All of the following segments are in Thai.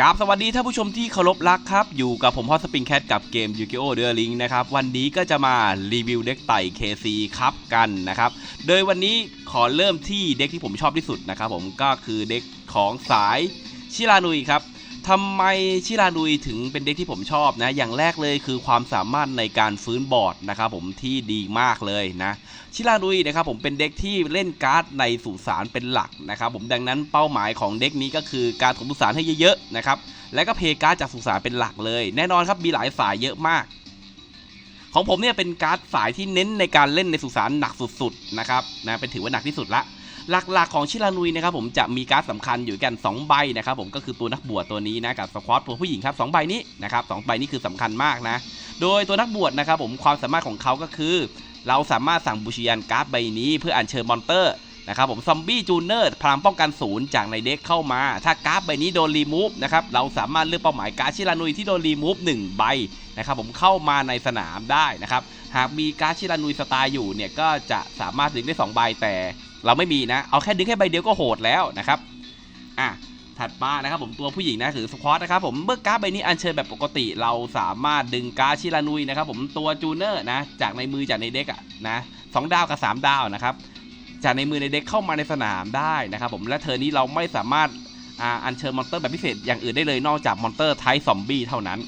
กราบสวัสดีท่านผู้ชมที่เคารพรักครับ อยู่กับผมฮอสปริงแคทกับเกมยูกิโอเดอร์ลิงนะครับ วันนี้ก็จะมารีวิวเด็กไต่ KC ครับกันนะครับ โดยวันนี้ขอเริ่มที่เด็กที่ผมชอบที่สุดนะครับผมก็คือเด็กของสายชิรานุยครับ ทำไมชิรานุยถึงเป็นเด็กที่ผมชอบนะ อย่างแรกเลยคือความสามารถในการฟื้นบอร์ดนะครับผมที่ดีมากเลยนะ ชิรานุยนะครับผมเป็นเด็กที่เล่นการ์ดในสุสานเป็นหลักนะครับผมดังนั้นเป้าหมายของเด็กนี้ก็คือการถมสุสานให้เยอะๆนะครับและก็เพการ์ดจากสุสานเป็นหลักเลย แน่นอนครับมีหลายสายเยอะมาก ของผมเนี่ยเป็นการ์ดสายที่เน้นในการเล่นในสุสานหนักสุดๆนะครับนะเป็นถือว่าหนักที่สุดละ หลักๆของชิรานุยนะครับผมจะมีการ์ดสำคัญอยู่กัน 2 ใบนะครับผมก็คือตัวนักบวชตัวนี้นะกับสควอตตัวผู้หญิงครับสองใบนี้นะครับสองใบนี้คือสำคัญมากนะ โดยตัวนักบวชนะครับผมความสามารถของเขาก็คือ เราสามารถสั่งบูชิยันการ์ดใบนี้ เพื่ออัญเชิญมอนเตอร์นะครับผมซอมบี้จูเนอร์พลังป้องกันศูนย์จากในเด็กเข้ามา ถ้าการ์ดใบนี้โดนรีมูฟนะครับเราสามารถเลือกเป้าหมายการ์ดชิรานุยที่โดนรีมูฟหนึ่งใบนะครับผมเข้ามาในสนามได้นะครับหากมีการ์ดชิรานุยสไตล์อยู่เนี่ยก็จะสามารถดึงได้สองใบแต่ เราไม่มีนะ เอาแค่ดึงแค่ใบเดียวก็โหดแล้วนะครับ อะ ถัดมานะครับผมตัวผู้หญิงนะคือสควอตนะครับผม เมื่อการ์ดใบนี้อัญเชิญแบบปกติเราสามารถดึงการ์ดชิรานุยนะครับผมตัวจูเนอร์นะ จากในมือจากในเด็กอะนะสองดาวกับสามดาวนะครับ จากในมือในเด็กเข้ามาในสนามได้นะครับผม และเธอนี้เราไม่สามารถอัญเชิญมอนเตอร์แบบพิเศษอย่างอื่นได้เลยนอกจากมอนเตอร์ไทป์ซอมบี้เท่านั้น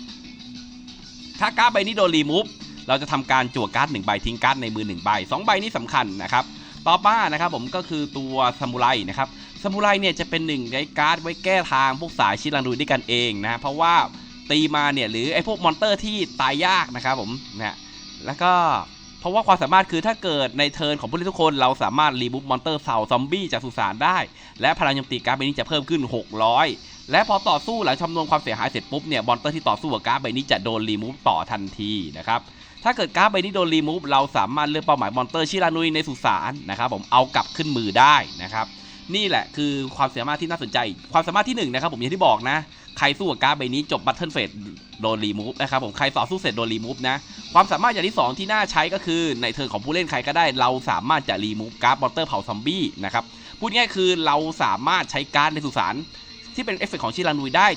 ถ้าการ์ดใบนี้โดนรีมูฟเราจะทำการจั่วการ์ดหนึ่งใบทิ้งการ์ดในมือหนึ่งใบสองใบนี้สำคัญนะครับ ต่อมานะครับผมก็คือตัวซามูไรนะครับซามูไรเนี่ยจะเป็นหนึ่งในการ์ดไว้แก้ทางพวกสายชิรันดุยด้วยกันเองนะเพราะว่าตีมาเนี่ยหรือไอ้พวกมอนเตอร์ที่ตายยากนะครับผมนะแล้วก็เพราะว่าความสามารถคือถ้าเกิดในเทิร์นของผู้เล่นทุกคนเราสามารถรีบูฟมอนเตอร์เสาซอมบี้จากสุสานได้ และพลังโจมตีการ์ดใบนี้จะเพิ่มขึ้น 600 และพอต่อสู้หลังคำนวณความเสียหายเสร็จปุ๊บเนี่ยมอนเตอร์ที่ต่อสู้กับการ์ดใบนี้จะโดนรีมูฟต่อทันทีนะครับ ถ้าเกิดการ์ดใบนี้โดนรีมูฟเราสามารถเลือกเป้าหมายมอนเตอร์ชิรานุยในสุสานนะครับผมเอากลับขึ้นมือได้นะครับนี่แหละคือความสามารถที่น่าสนใจ ความสามารถที่หนึ่งนะครับผมอย่างที่บอกนะ ใครสู้กับการ์ดใบนี้จบบัตเทิลเฟสโดนรีมูฟนะครับผมใครต่อสู้เสร็จโดนรีมูฟนะ ความสามารถอย่างที่ 2 ที่น่าใช้ก็คือในเทิร์นของผู้เล่นใครก็ได้ เราสามารถจะรีมูฟการ์ดมอนเตอร์เผาซอมบี้นะครับพูดง่ายคือเราสามารถใช้การ์ดในสุสานที่เป็นเอฟเฟกต์ของชิรานุยได้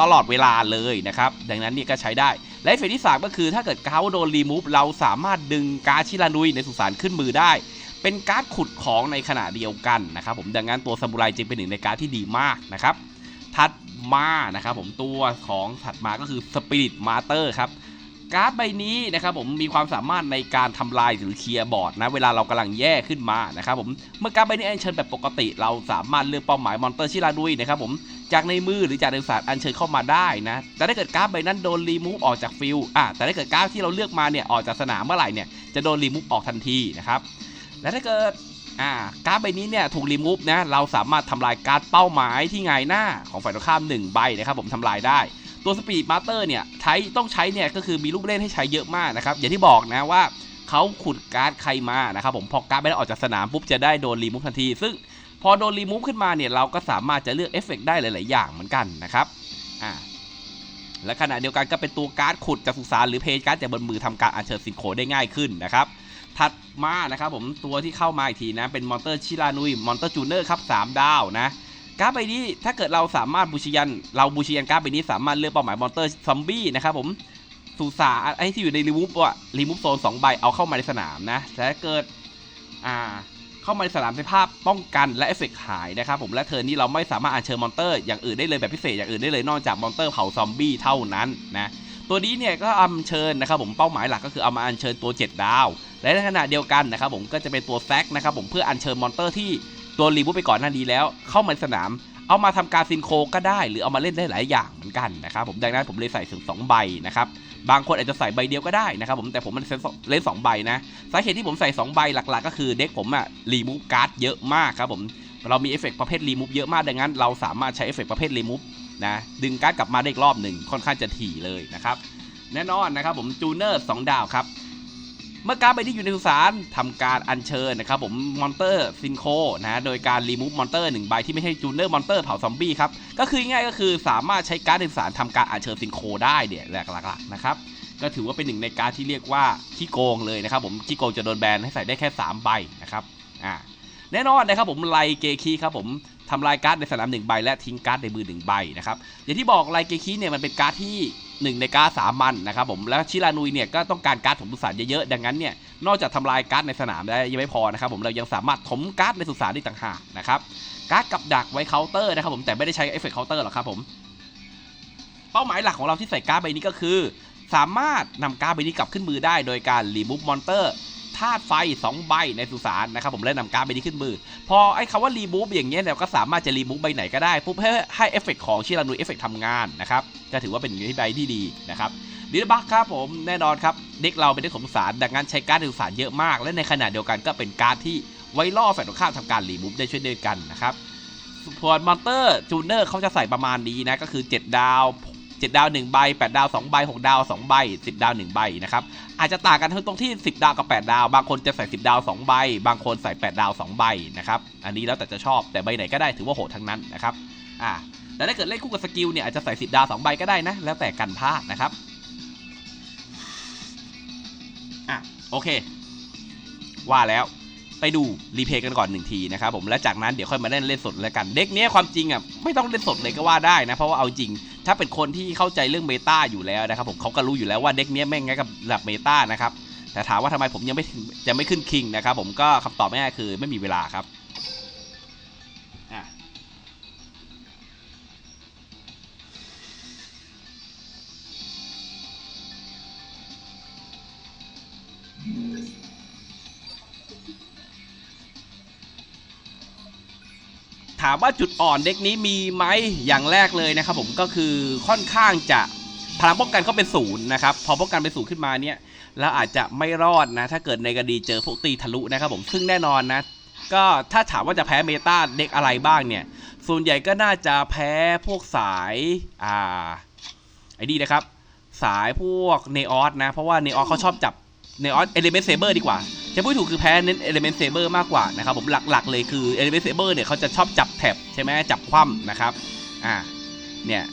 ตลอดเวลาเลยนะครับดังนั้นนี่ก็ใช้ได้ และเฟสที่3ก็คือถ้าเกิดเขาโดนรีมูฟเราสามารถดึงการ์ดชิรานุยในสุสานขึ้นมือได้ เป็นการ์ดขุดของในขณะเดียวกันนะครับผมดังนั้นตัวซามูไรจึงเป็นหนึ่งในการ์ดที่ดีมากนะครับถัดมานะครับผมตัวของถัดมาก็คือสปิริตมาเตอร์ครับการ์ดใบนี้นะครับผมมีความสามารถในการทำลายหรือเคลียร์บอร์ดนะเวลาเรากำลังแย่ขึ้นมานะครับผมเมื่อการ์ดใบนี้อัญเชิญแบบปกติ เราสามารถเลือกเป้าหมายมอนเตอร์ชิราดุยนะครับผม จากในมือหรือจากในศาสตร์อัญเชิญเข้ามาได้นะ แต่ถ้าเกิดการ์ดใบนั้นโดนรีมูฟออกจากฟิลอะแต่ถ้าเกิดการ์ดที่เราเลือกมาเนี่ยออกจากสนามเมื่อไหร่เนี่ยจะโดนรีมูฟออกทันทีนะครับและถ้าเกิดอ่าการ์ดใบนี้เนี่ยถูกรีมูฟนะเราสามารถทำลายการ์ดเป้าหมายที่ไงหน้าของฝ่ายตรงข้ามหนึ่งใบนะครับผมทำลายได้ตัวสปีดมาสเตอร์เนี่ยใช้ต้องใช้เนี่ยก็คือมีลูกเล่นให้ใช้เยอะมากนะครับอย่างที่บอกนะว่าเขาขุดการ์ดใครมานะครับผมพอการ์ดไม่ได้ออกจากสนามปุ๊บจะได้โดนรีมูฟทันที ซึ่ง พอโดนรีมูฟขึ้นมาเนี่ยเราก็สามารถจะเลือกเอฟเฟกได้หลาย ๆ อย่างเหมือนกันนะครับอ่าและขณะเดียวกันก็เป็นตัวการ์ดขุดจากสุสานหรือเพจการ์ดจากบนมือทำการอัญเชิญสินโคได้ง่ายขึ้นนะครับถัดมานะครับผมตัวที่เข้ามาอีกทีนะเป็นมอนเตอร์ชิรานุยมอนเตอร์จูเนอร์ครับ3ดาวนะการ์ดใบนี้ถ้าเกิดเราสามารถบูชยัน เราบูชยันการ์ดใบนี้สามารถเลือกเป้าหมายมอนเตอร์ซอมบี้นะครับผมสุสาไอ้ที่อยู่ในรีมูฟอะรีมูฟโซนสองใบเอาเข้ามาในสนามนะแต่ถ้าเกิดอ่า เข้ามาในสนามในภาพป้องกันและเอฟเฟกหายนะครับผมและเทอร์นี้เราไม่สามารถอัญเชิญมอนเตอร์อย่างอื่นได้เลยแบบพิเศษอย่างอื่นได้เลยนอกจากมอนเตอร์เผาซอมบี้เท่านั้นนะตัวนี้เนี่ยก็อัญเชิญนะครับผมเป้าหมายหลักก็คือเอามาอัญเชิญตัว 7 ดาว และในขณะเดียวกันนะครับผมก็จะเป็นตัวแซกนะครับผมเพื่ออัญเชิญมอนเตอร์ที่ตัวรีบูไปก่อนหน้านี้แล้ว เข้ามาในสนาม เอามาทำการซินโคก็ได้ หรือเอามาเล่นได้หลายอย่างเหมือนกันนะครับผมดังนั้นผมเลยใส่ถึง2ใบนะครับบางคนอาจจะใส่ใบเดียวก็ได้นะครับผมแต่ผมมันเล่น2ใบนะสาเหตุที่ผมใส่2ใบหลักๆ ก็คือเด็กผมอะรีมูฟการ์ดเยอะมากครับผมเรามีเอฟเฟกประเภทรีมูฟเยอะมากดังนั้น เราสามารถใช้เอฟเฟกประเภทรีมูฟนะดึงการ์ดกลับมาได้อีกรอบหนึ่งค่อนข้างจะถี่เลยนะครับแน่นอนนะครับผมจูเนอร์2ดาวครับ เมื่อการ์ดใบนี้อยู่ในสุสานทำการอัญเชิญนะครับผมมอนเตอร์ซินโคนะโดยการรีมูฟมอนเตอร์หนึ่งใบที่ไม่ใช่จูเนอร์มอนเตอร์เผาซอมบี้ครับก็คือง่ายก็คือสามารถใช้การ์ดในสุสานทำการอัญเชิญซินโคได้เนี่ยหลักๆนะครับก็ถือว่าเป็นหนึ่งในการ์ดที่เรียกว่าขี้โกงเลยนะครับผมขี้โกงจะโดนแบนให้ใส่ได้แค่ 3 ใบนะครับอ่า แน่นอนนะครับผมไลเกคีครับผมทำลายการ์ดในสนามหนึ่งใบและทิ้งการ์ดในมือหนึ่งใบนะครับอย่างที่บอกไลเกคีเนี่ยมันเป็นการ์ดที่หนึ่งในการ์ดสามัญนะครับผมแล้วชิรานุยเนี่ยก็ต้องการการ์ดถมสุสานเยอะๆดังนั้นเนี่ยนอกจากทำลายการ์ดในสนามได้ยังไม่พอนะครับผมเรายังสามารถถมการ์ดในสุสานได้ต่างหากนะครับการ์ดกับดักไว้เคาน์เตอร์นะครับผมแต่ไม่ได้ใช้เอฟเฟกต์เคาน์เตอร์หรอกครับผมเป้าหมายหลักของเราที่ใส่การ์ดใบนี้ก็คือ สามารถนำการ์ดใบนี้กลับขึ้นมือได้โดยการรีมูฟมอนเตอร์ ธาตุไฟ 2 ใบในสุสานนะครับผมและนำการ์ดใบนี้ขึ้นมือ พอไอ้คำว่ารีมูฟอย่างเงี้ยเราก็สามารถจะรีมูฟใบไหนก็ได้ปุ๊บให้ให้เอฟเฟกของชิรานุยเอฟเฟกทำงานนะครับก็ถือว่าเป็นใบที่ดีนะครับดิลบักครับผมแน่นอนครับเด็กเราเป็นเด็กของสานดังนั้นใช้การ์ดสุสานเยอะมาก และในขณะเดียวกันก็เป็นการ์ดที่ไว้ล่อฝ่ายตรงข้ามทำการรีมูฟได้ช่วยด้วยกันนะครับส่วนมอนเตอร์จูเนอร์เขาจะใส่ประมาณนี้นะก็คือ 7 ดาว 7 ดาว 1 ใบ 8 ดาว 2 ใบ 6 ดาว 2 ใบ 10 ดาว 1 ใบนะครับอาจจะต่างกันตรงที่ 10 ดาวกับ 8 ดาว บางคนจะใส่ 10 ดาว 2 ใบ บางคนใส่ 8 ดาว 2 ใบนะครับอันนี้แล้วแต่จะชอบแต่ใบไหนก็ได้ถือว่าโหดทั้งนั้นนะครับอ่าแต่ถ้าเกิดเล่นคู่กับสกิลเนี่ยอาจจะใส่ 10 ดาว 2 ใบก็ได้นะแล้วแต่กันพลาดนะครับอะโอเค ว่าแล้ว ไปดูรีเพย์กันก่อนหนึ่งทีนะครับผมและจากนั้นเดี๋ยวค่อยมาเล่นเล่นสดแล้วกัน เด็กเนี้ยความจริงอะไม่ต้องเล่นสดเลยก็ว่าได้นะ เพราะว่าเอาจริง ถ้าเป็นคนที่เข้าใจเรื่องเมตาอยู่แล้วนะครับผมเขาก็รู้อยู่แล้วว่าเด็กเนี้ยแม่งไงกับระดับเมตานะครับแต่ถามว่าทำไมผมยังไม่จะไม่ขึ้นคิงนะครับผมก็คำตอบง่ายคือไม่มีเวลาครับามว่าจุดอ่อนเด็กนี้มีไหมอย่างแรกเลยนะครับผมก็คือค่อนข้างจะพลังป้องกันเขาเป็นศูนย์นะครับพอป้องกันเป็นศูนย์ขึ้นมาเนี่ยแล้วอาจจะไม่รอดนะ ถ้าเกิดในกรณีเจอพวกตีทะลุนะครับผมซึ่งแน่นอนนะ ก็ถ้าถามว่าจะแพ้เมตาเด็กอะไรบ้างเนี่ย ส่วนใหญ่ก็น่าจะแพ้พวกสายอ่าไอ้นี่นะครับ สายพวกเนออสนะ เพราะว่าเนออสเขาชอบจับ เนออสเอลิเมนต์เซเบอร์ดีกว่า จะพูดถูกคือแพ้เน้นเอลิเมนต์เซเบอร์มากกว่านะครับผมหลักๆเลยคือเอลิเมนต์เซเบอร์เนี่ยเขาจะชอบจับแท็บใช่ไหมจับคว่ำนะครับอ่าเนี่ย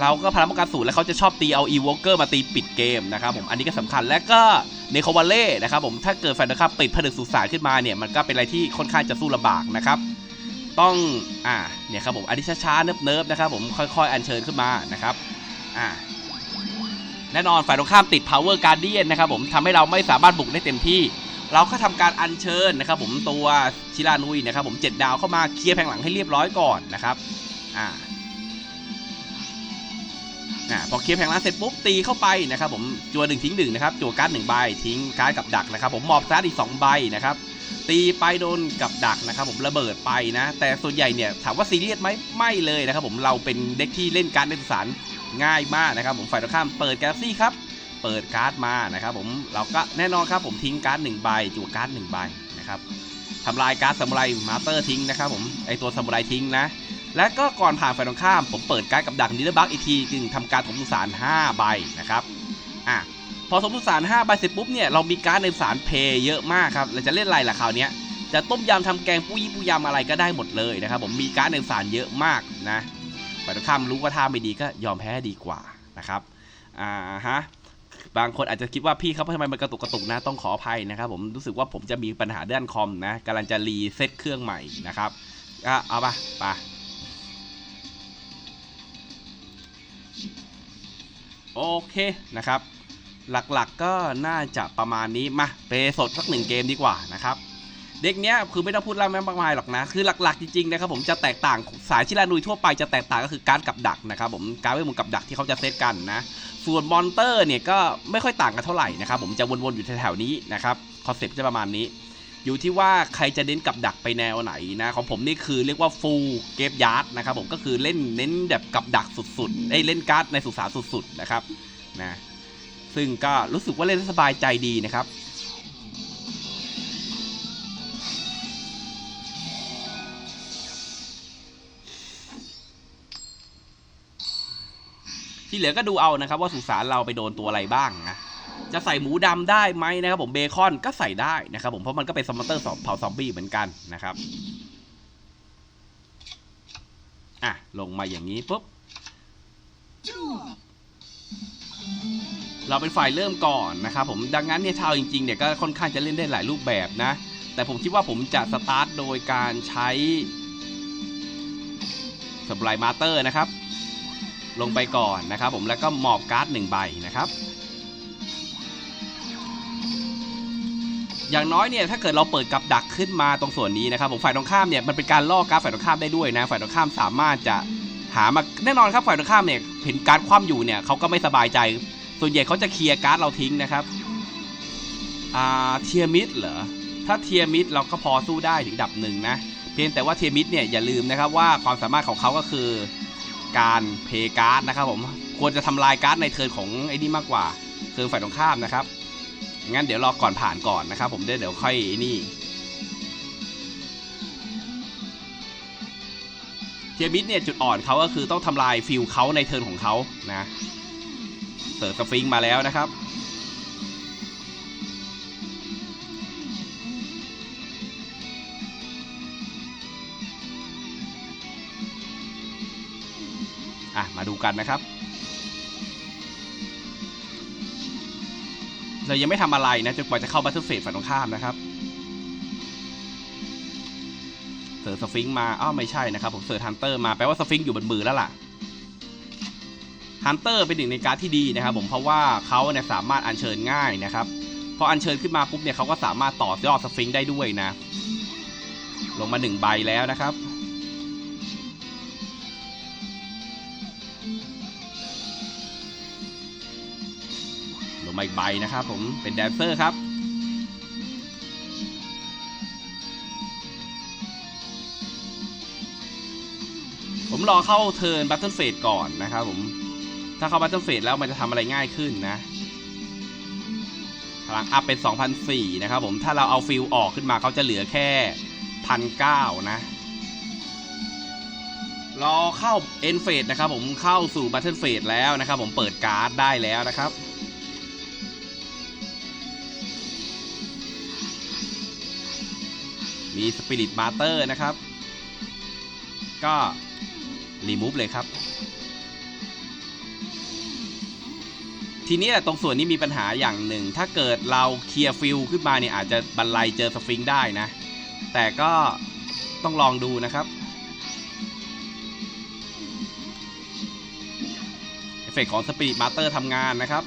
เราก็พลังป้องกันสูตรแล้วเขาจะชอบตีเอาอีวอลเกอร์มาตีปิดเกมนะครับผมอันนี้ก็สำคัญและก็เนโควาเล่นะครับผมถ้าเกิดแฟนนะครับปิดผนึกสุสานขึ้นมาเนี่ยมันก็เป็นอะไรที่ค่อนข้างจะสู้ลำบากนะครับต้องอ่าเนี่ยครับผมอันนี้ช้าๆเนิบๆนะครับผมค่อยๆ อัญเชิญขึ้นมานะครับอ่า แน่นอนฝ่ายตรงข้ามติด power guardian นะครับผมทำให้เราไม่สามารถบุกได้เต็มที่ เราก็ทำการอัญเชิญนะครับผมตัวชิรานุยนะครับผม7ดาวเข้ามาเคลียร์แผงหลังให้เรียบร้อยก่อนนะครับอ่าอ่าพอเคลียร์แผงหลังเสร็จปุ๊บตีเข้าไปนะครับผมจัวหนึ่งทิ้งหนึ่งนะครับจัวการ์ดหนึ่งใบทิ้งการ์ดกับดักนะครับผมมอบการ์ดอีกสองใบนะครับตีไปโดนกับดักนะครับผมระเบิดไปนะ แต่ส่วนใหญ่เนี่ยถามว่าซีเรียสไหมไม่เลยนะครับผมเราเป็นเด็กที่เล่นการ์ดในสุสาน ง่ายมากนะครับ ผมฝ่ายตรงข้ามเปิดกาแล็กซี่ครับเปิดการ์ดมานะครับ ผมเราก็แน่นอนครับ ผมทิ้งการ์ดหนึ่งใบจั่วการ์ดหนึ่งใบนะครับทำลายการ์ดซามูไรมาสเตอร์ทิ้งนะครับ ผมไอตัวซามูไรทิ้งนะ และก็ก่อนผ่านฝ่ายตรงข้าม ผมเปิดการ์ดกับดักนิลบักอีกทีจึงทำการถมสุสาน5ใบนะครับอะพอถมสุสาน5ใบเสร็จปุ๊บเนี่ยเรามีการ์ดในสานเพย์เยอะมากครับเราจะเล่นอะไรล่ะคราวนี้จะต้มยำทำแกงปุ้ยปุ้ยยำอะไรก็ได้หมดเลยนะครับ ผมมีการ์ดในสานเยอะมากนะ ฝ่ายตรงข้ามรู้ว่าท่าไม่ดีก็ยอมแพ้ดีกว่านะครับอ่าฮะบางคนอาจจะคิดว่าพี่ครับทำไมมันกระตุกกระตุกนะต้องขออภัยนะครับผมรู้สึกว่าผมจะมีปัญหาด้านคอมนะกำลังจะรีเซ็ตเครื่องใหม่นะครับก็เอาปะไปโอเคนะครับ หลักๆก็น่าจะประมาณนี้มาเปสดสักหนึ่งเกมดีกว่านะครับ เด็กเนี้ยคือไม่ต้องพูดเล่าแม่มากมายหรอกนะ คือหลักๆจริงๆนะครับผมจะแตกต่างสายชิรานุยทั่วไปจะแตกต่างก็คือการกับดักนะครับผมการเวทมนต์กับดักที่เขาจะเซตกันนะส่วนมอนเตอร์เนี่ยก็ไม่ค่อยต่างกันเท่าไหร่นะครับผมจะวนๆอยู่แถวๆนี้นะครับคอนเซ็ปต์จะประมาณนี้ อยู่ที่ว่าใครจะเน้นกับดักไปแนวไหนนะของผมนี่คือเรียกว่าฟูลเกมยาร์ดนะครับผมก็คือเล่นเน้นแบบกับดักสุดๆไอ้เล่นการ์ดในสุสานสุดๆนะครับนะซึ่งก็รู้สึกว่าเล่นสบายใจดีนะครับ ที่เหลือก็ดูเอานะครับ ว่าสุสานเราไปโดนตัวอะไรบ้างนะจะใส่หมูดำได้ไหมนะครับผมเบคอนก็ใส่ได้นะครับผมเพราะมันก็เป็นซัมอนเตอร์เผาซอมบี้เหมือนกันนะครับอะลงมาอย่างนี้ปุ๊บเราเป็นฝ่ายเริ่มก่อนนะครับผมดังนั้นเนี่ยชาวจริงๆเนี่ยก็ค่อนข้างจะเล่นได้หลายรูปแบบนะ แต่ผมคิดว่าผมจะสตาร์ทโดยการใช้สปายมาเตอร์นะครับ ลงไปก่อนนะครับ ผมแล้วก็หมอบการ์ดหนึ่งใบนะครับ อย่างน้อยเนี่ยถ้าเกิดเราเปิดกับดักขึ้นมาตรงส่วนนี้นะครับ ผมฝ่ายตรงข้ามเนี่ยมันเป็นการล่อการ์ดฝ่ายตรงข้ามได้ด้วยนะฝ่ายตรงข้ามสามารถจะหามาแน่นอนครับฝ่ายตรงข้ามเนี่ยเห็นการ์ดคว่ำอยู่เนี่ยเขาก็ไม่สบายใจ ส่วนใหญ่เขาจะเคลียร์การ์ดเราทิ้งนะครับอ่าเทียมิดเหรอถ้าเทียมิดเราก็พอสู้ได้ถึงดับหนึ่งนะเพียงแต่ว่าเทียมิดเนี่ยอย่าลืมนะครับว่าความสามารถของเขาก็คือ การเพย์การ์ดนะครับผมควรจะทำลายการ์ดในเทิร์นของไอ้นี่มากกว่าคือฝ่ายตรงข้ามนะครับงั้นเดี๋ยวรอก่อนผ่านก่อนนะครับ ผมเดี๋ยวเดี๋ยวค่อยนี่เทียบิสเนี่ยจุดอ่อนเขาก็คือต้องทำลายฟิลเขาในเทิร์นของเขานะเสิร์ฟสฟิงมาแล้วนะครับ อะมาดูกันนะครับ เรายังไม่ทำอะไรนะจนกว่าจะเข้าบัตเตอร์เฟสฝั่งตรงข้ามนะครับเสิร์ฟสฟิงค์มาอ้าวไม่ใช่นะครับผมเสิร์ฟฮันเตอร์มาแปลว่าสฟิงค์อยู่บนมือแล้วล่ะฮันเตอร์เป็นหนึ่งในการ์ดที่ดีนะครับผมเพราะว่าเขาเนี่ยสามารถอัญเชิญง่ายนะครับพออัญเชิญขึ้นมาปุ๊บเนี่ยเขาก็สามารถต่อยอดสฟิงค์ได้ด้วยนะ ลงมาหนึ่งใบแล้วนะครับ มาอีกใบนะครับผมเป็นแดนเซอร์ครับผมรอเข้าเทิร์นบัตเทิลเฟสก่อนนะครับผม ถ้าเข้าบัตเทิลเฟสแล้วมันจะทำอะไรง่ายขึ้นนะ พลังอัพเป็น 2,004นะครับผม ถ้าเราเอาฟิลออกขึ้นมาเขาจะเหลือแค่1,009นะ รอเข้าเอ็นเฟสนะครับผมเข้าสู่บัตเทิลเฟสแล้วนะครับผมเปิดการ์ดได้แล้วนะครับ มีสปิริตมาเตอร์นะครับ ก็ รีมูฟเลยครับ ทีนี้แหละตรงส่วนนี้มีปัญหาอย่างหนึ่ง ถ้าเกิดเราเคลียร์ฟิลขึ้นมาเนี่ยอาจจะบรรลัยเจอสฟิงได้นะ แต่ก็ต้องลองดูนะครับเอฟเฟกต์ของสปิริตมาเตอร์ทำงานนะครับ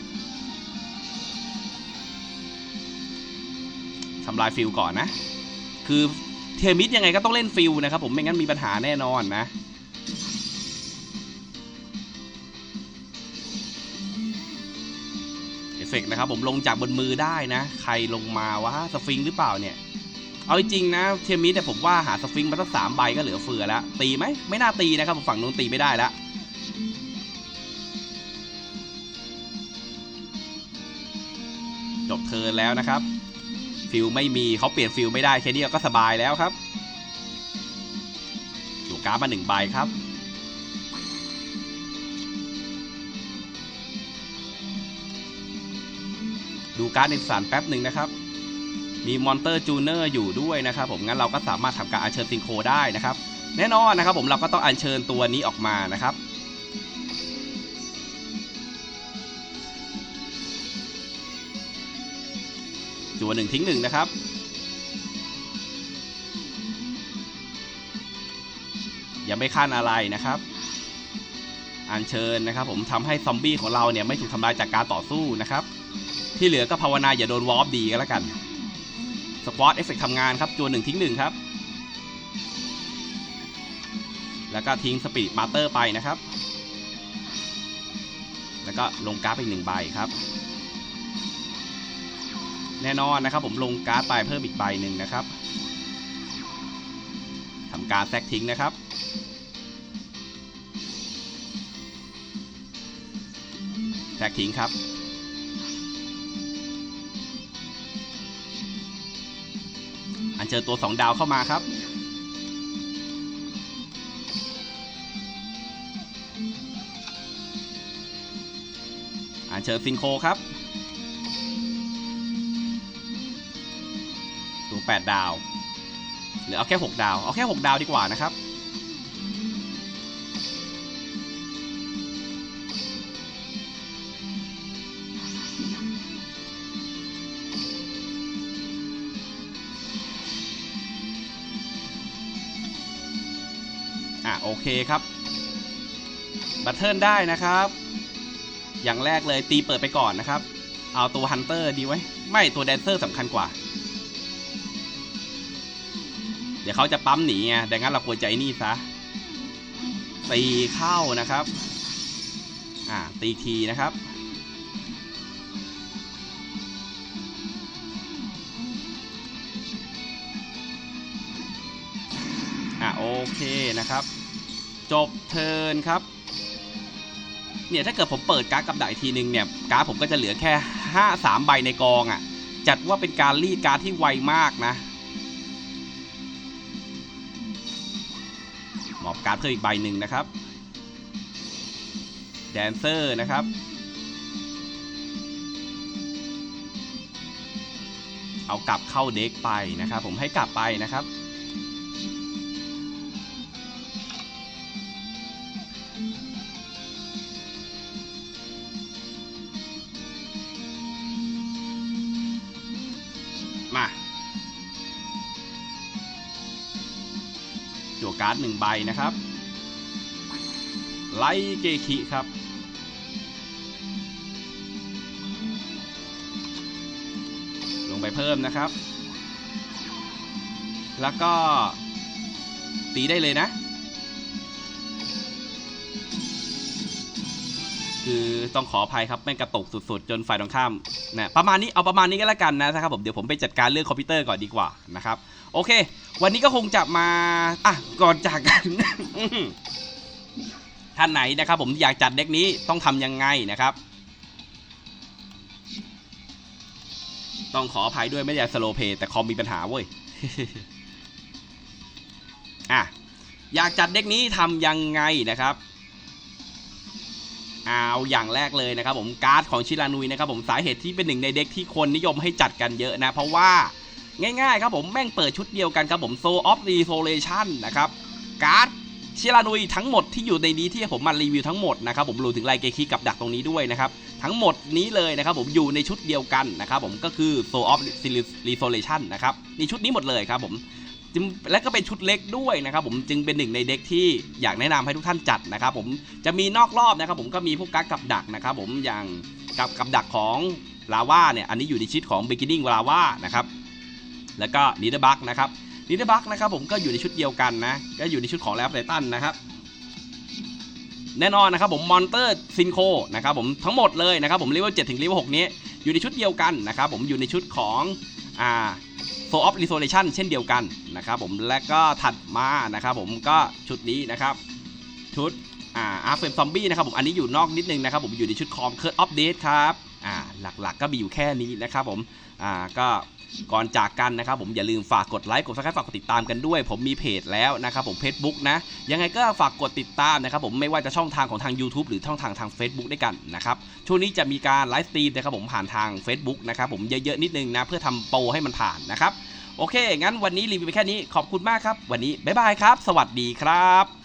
ทำลายฟิลก่อนนะ คือเทมิดยังไงก็ต้องเล่นฟิลนะครับผมไม่งั้นมีปัญหาแน่นอนนะเอฟเฟกต์นะครับผมลงจากบนมือได้นะ ใครลงมาวะสฟิงค์หรือเปล่าเนี่ย เอาจริงนะเทมิดเนี่ผมว่าหาสฟิงค์มาตั้งสามใบก็เหลือเฟือแล้วตีไหมไม่น่าตีนะครับผมฝั่งนู้นตีไม่ได้แล้วจบเทิร์นแล้วนะครับ ฟิลไม่มีเขาเปลี่ยนฟิลไม่ได้แค่นี้ก็สบายแล้วครับดูการ์ดมาหนึ่งใบครับดูการ์ดในสารแป๊บหนึ่งนะครับ มีมอนเตอร์จูเนอร์อยู่ด้วยนะครับผม งั้นเราก็สามารถทำการอัญเชิญซิงโครได้นะครับ แน่นอนนะครับผมเราก็ต้องอัญเชิญตัวนี้ออกมานะครับ จัวหนึ่งทิ้งหนึ่งนะครับ ยังไม่ขั้นอะไรนะครับอัญเชิญนะครับ ผมทำให้ซอมบี้ของเราเนี่ยไม่ถูกทำลายจากการต่อสู้นะครับ ที่เหลือก็ภาวนาอย่าโดนวอร์ปดีก็แล้วกันสปอตเอฟเฟกทำงานครับจัวหนึ่งทิ้งหนึ่งครับ แล้วก็ทิ้งสปีดมาเตอร์ไปนะครับ แล้วก็ลงการ์ดไปหนึ่งใบครับ แน่นอนนะครับ ผมลงการ์ดไปเพิ่มอีกใบหนึ่งนะครับทำการแซกทิ้งนะครับ แซกทิ้งครับอันเจอตัว 2 ดาวเข้ามาครับ อันเชิญซินโคครับ 8 ดาว หรือเอาแค่ 6 ดาว เอาแค่ 6 ดาวดีกว่านะครับ อะโอเคครับ บัตเทิลได้นะครับ อย่างแรกเลยตีเปิดไปก่อนนะครับ เอาตัวฮันเตอร์ดีไว้ ไม่ตัวแดนเซอร์สำคัญกว่า ดี๋ยวเขาจะปั๊มหนีไงดังนั้นเราควรใจนี่ซะตีเข้านะครับ อ่า ตีทีนะครับ อะโอเคนะครับ จบเทินครับ เนี่ยถ้าเกิดผมเปิดการ์ดกับดักอีกทีนึงเนี่ย การ์ดผมก็จะเหลือแค่ห้าสามใบในกองอะ่ะ จัดว่าเป็นการรีดการ์ดที่ไวมากนะ อบการ์ดเพิ่มอีกใบหนึ่งนะครับแดนเซอร์นะครับ เอากลับเข้าเด็กไปนะครับ ผมให้กลับไปนะครับ จั่วการ์ดหนึ่งใบนะครับ ไลเกคิครับ ลงไปเพิ่มนะครับ แล้วก็ตีได้เลยนะ คือต้องขออภัยครับแม่งกระตกสุดๆ จนฝ่ายตรงข้ามนะประมาณนี้เอาประมาณนี้ก็แล้วกันนะครับผมเดี๋ยวผมไปจัดการเรื่องคอมพิวเตอร์ก่อนดีกว่านะครับ โอเค วันนี้ก็คงจะมาอะก่อนจากกัน ท่านไหนนะครับ ผมอยากจัดเด็กนี้ต้องทำยังไงนะครับ ต้องขออภัยด้วยไม่ได้สโลเพย์แต่คอมมีปัญหาเว้ยอะอยากจัดเด็กนี้ทำยังไงนะครับเอาอย่างแรกเลยนะครับ ผมการ์ดของชิรานุยนะครับ ผมสาเหตุที่เป็นหนึ่งในเด็กที่คนนิยมให้จัดกันเยอะนะ เพราะว่า ง่ายๆครับผมแม่งเปิดชุดเดียวกันครับผมโซออฟรีโซเลชันนะครับการ์ดชิรานุยทั้งหมดที่อยู่ในนี้ที่ผมมารีวิวทั้งหมดนะครับผมรวมถึงไลเกคิกับดักตรงนี้ด้วยนะครับทั้งหมดนี้เลยนะครับผมอยู่ในชุดเดียวกันนะครับผมก็คือโซออฟรีโซเลชันนะครับนี่ชุดนี้หมดเลยครับผมจึงและก็เป็นชุดเล็กด้วยนะครับผมจึงเป็นหนึ่งในเด็กที่อยากแนะนำให้ทุกท่านจัดนะครับผมจะมีนอกรอบนะครับผมก็มีพวกกักกับดักนะครับผมอย่างกับกับดักของลาว่าเนี่ยอันนี้อยู่ในชุดของ beginning ลาว่านะครับ แล้วก็นีเดบักนะครับนีเดบักนะครับผมก็อยู่ในชุดเดียวกันนะ ก็อยู่ในชุดของแลบไททันนะครับ แน่นอนนะครับผมมอนเตอร์ซินโคนะครับผมทั้งหมดเลยนะครับผมเลเวล7ถึงเลเวล6นี้อยู่ในชุดเดียวกันนะครับผมอยู่ในชุดของอ่าโซออฟรีโซเลชันเช่นเดียวกันนะครับผมและก็ถัดมานะครับผมก็ชุดนี้นะครับ ชุดอาร์เฟมซอมบี้นะครับผมอันนี้อยู่นอกนิดนึงนะครับผมอยู่ในชุดคอมเคิร์ดอัปเดตครับ อ่าหลักๆก็มีอยู่แค่นี้นะครับผมอ่าก็ก่อนจากกันนะครับผมอย่าลืมฝากกดไลค์กดซับสไครต์ฝากกดติดตามกันด้วย ผมมีเพจแล้วนะครับผม Facebook นะ ยังไงก็ฝากกดติดตามนะครับผมไม่ว่าจะช่องทางของทาง YouTube หรือช่องทางทาง Facebook ด้วยกันนะครับช่วงนี้จะมีการไลฟ์สตรีมนะครับผมผ่านทาง Facebook นะครับผมเยอะๆนิดนึงนะเพื่อทำโปรให้มันผ่านนะครับโอเค งั้นวันนี้รีวิวไปแค่นี้ขอบคุณมากครับ วันนี้บ๊ายบายครับ สวัสดีครับ